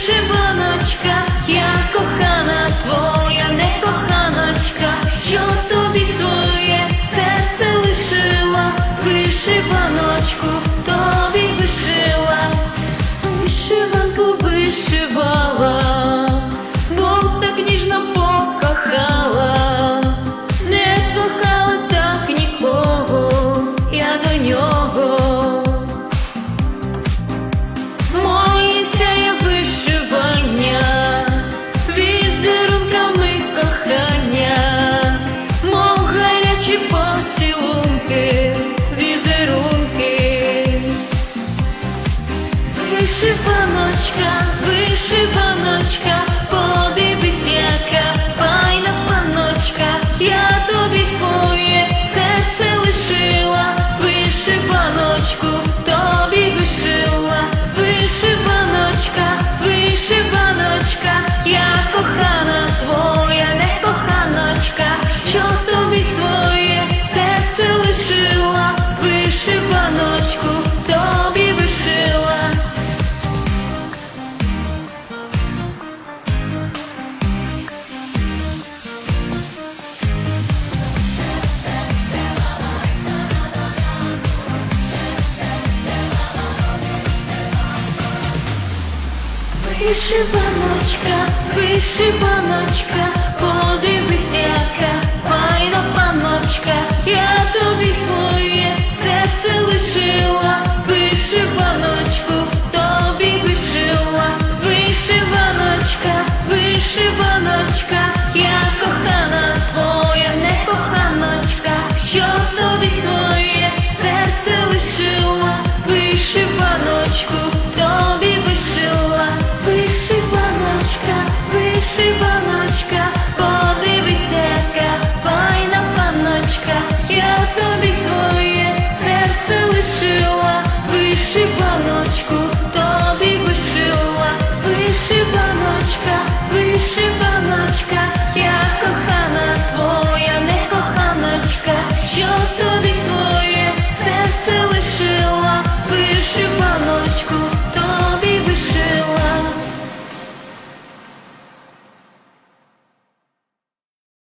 вишивана. вишиваночка. Вишиваночка, вишиваночка, подивись, яка файна паночка, я тобі своє серце лишила, вишиваночку, тобі вишила, вишиваночка, вишиваночка, я кохана. вишиваночка, вишиваночка.